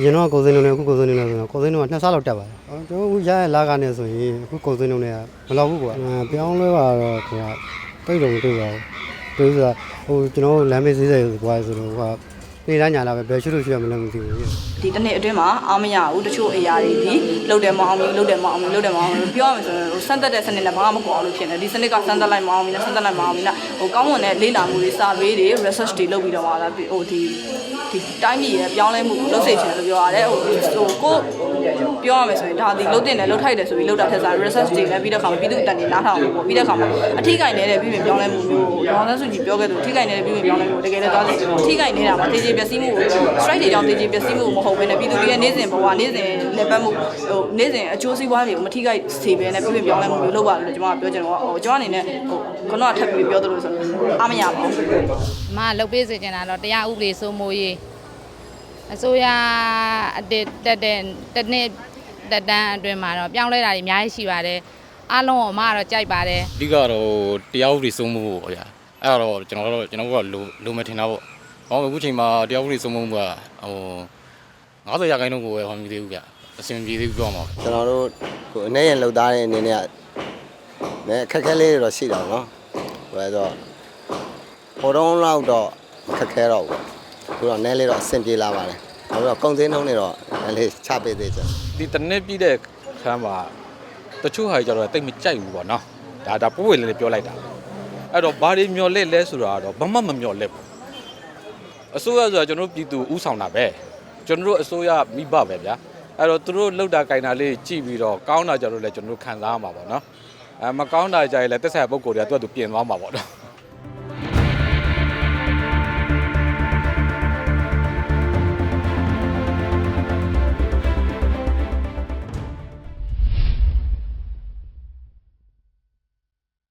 အရင်တော့ကိုယ်စင်းလုံးနဲ့အခုကိုယ်စင်းလုံးနဲ့ဆိုတော့ကိုယ်စင်းလုံးကနှစ်ဆလောက်တက်ပါတယ်အော်ကျွန်တော်အခုရရလာကနေဆိုရင်အခုကိုယ်စင်းလုံးနဲ့ကမလောက်ဘူးကွာအဲပြောင်းလဲပါတော့ကွာတိတ်တော့မတွေ့ပါဘူးတွေ့ဆိုတာဟိုကျွန်တော်တို့လမ်းမေးစည်းစိမ်ကွာဆိုတော့ဟိုက နေတိုင်းညာလာပဲဘယ်ရှိလို့ရှိရမလဲမသိဘူးဒီတစ်နှစ်အတွင်းမှာအားမရဘူးတချို့အရာတွေဒီလုတ်တယ်မအောင်ဘူးလုတ်တယ်မအောင်ဘူးလုတ်တယ်မအောင်ဘူးပြောရမယ်ဆိုရင်ဟိုစမ်းသက်တဲ့စနစ်နဲ့ဘာမှမကွာလို့ဖြစ်နေဒီစနစ်ကစမ်းသက်လိုက်မအောင်ဘူးနဲ့စမ်းသက်လိုက်မအောင်ဘူးနဲ့ဟိုကောင်းမွန်တဲ့လေ့လာမှုတွေ survey တွေ research တွေလုပ်ပြီးတော့ပါလားဟိုဒီဒီတိုင်းပြည်ရဲ့ပြောင်းလဲမှုကိုလုပ်စေချင်တယ်လို့ပြောရတယ်ဟိုဟိုကို ပြောရမယ်ဆိုရင်ဒါဒီလုတ်တင်တယ်လုတ်ထိုက်တယ်ဆိုပြီးလုတ်တာထက်စား research တွေလည်းပြီးတဲ့ခါမှာပြည်သူအတန်တွေနားထောင်ဖို့ပေါ့ပြီးတဲ့ခါမှာအထီးကင်နေတဲ့ပြည်ပြင်ပြောင်းလဲမှုမျိုးကိုဒေါ်အောင်ဆန်းစုကြည်ပြောခဲ့သူအထီးကင်နေတဲ့ပြည်ပြင်ပြောင်းလဲမှုကိုတကယ်လည်းသွားစေချင်တယ်အထီးကင်နေတာမှာတေးကြီးပျက်စီးမှုကို strike တွေကြောင့်တေးကြီးပျက်စီးမှုကိုမဟုတ်ဘဲနဲ့ပြည်သူတွေရဲ့နေ့စဉ်ဘဝနေ့စဉ်လက်ပတ်မှုဟိုနေ့စဉ်အကျိုးစီးပွားတွေကိုမထိခိုက်စေဘဲနဲ့ပြည်ပြင်ပြောင်းလဲမှုမျိုးလုပ်ပါလို့ကျွန်မကပြောချင်တော့ဟိုကျွန်မအနေနဲ့ဟိုခုနကထပ်ပြီးပြောသလိုဆိုအားမရပါဘူးအမကလှုပ်ပေးစေချင်တာတော့တရားဥပဒေစိုးမိုးရေး အစိုးရအတစ်တက်တဲ့တစ်နှစ်တက်တန်းအတွင်းမှာတော့ပြောင်းလဲတာတွေအများကြီးရှိပါတယ်အားလုံးကိုအမကတော့ကြိုက်ပါတယ်အဓိကတော့တရားဥပဒေစိုးမိုးဖို့ပေါ့ဗျာအဲ့တော့ကျွန်တော်တို့ကျွန်တော်တို့ကလိုလိုမထင်တာပေါ့ဟောအခုချိန်မှာတရားဥပဒေစိုးမိုးမှုကဟို90ရာခိုင်နှုန်းကိုပဲဟောမသေးဘူးဗျအဆင်ပြေသေးဘူးပြောမှာကျွန်တော်တို့ကိုအနေရင်လှုပ်သားတဲ့အနေနဲ့ကလည်းအခက်အခဲလေးတွေတော့ရှိတာပေါ့နော်ဟိုလဲဆိုဟိုတုန်းလောက်တော့ခက်ခဲတော့ဘူး ခုတော့နည်းလေးတော့အဆင်ပြေလာပါတယ်နောက်တော့ကုန်စည်နှုန်းတွေတော့နည်းလေးချပေးသေးတယ်ဒီတစ်နှစ်ပြည့်တဲ့ခန်းမှာတချို့ဟာကြတော့တိတ်မကြိုက်ဘူးပေါ့နော်ဒါဒါပိုးဝေလေးလေးပြောလိုက်တာအဲ့တော့ဘာတွေမျော်လင့်လဲဆိုတာကတော့ဘာမှမမျော်လင့်ဘူးအစိုးရဆိုတာကျွန်တော်တို့ပြည်သူဥဆောင်တာပဲကျွန်တော်တို့အစိုးရမိဘပဲဗျာအဲ့တော့သူတို့လောက်တာကင်တာလေးကြည့်ပြီးတော့ကောင်းတာကြတော့လေကျွန်တော်တို့ခံစားရမှာပေါ့နော်အဲမကောင်းတာကြရင်လည်းတက်ဆက်ပုံကိုယ်တွေကသူကသူပြင်သွားမှာပေါ့နော်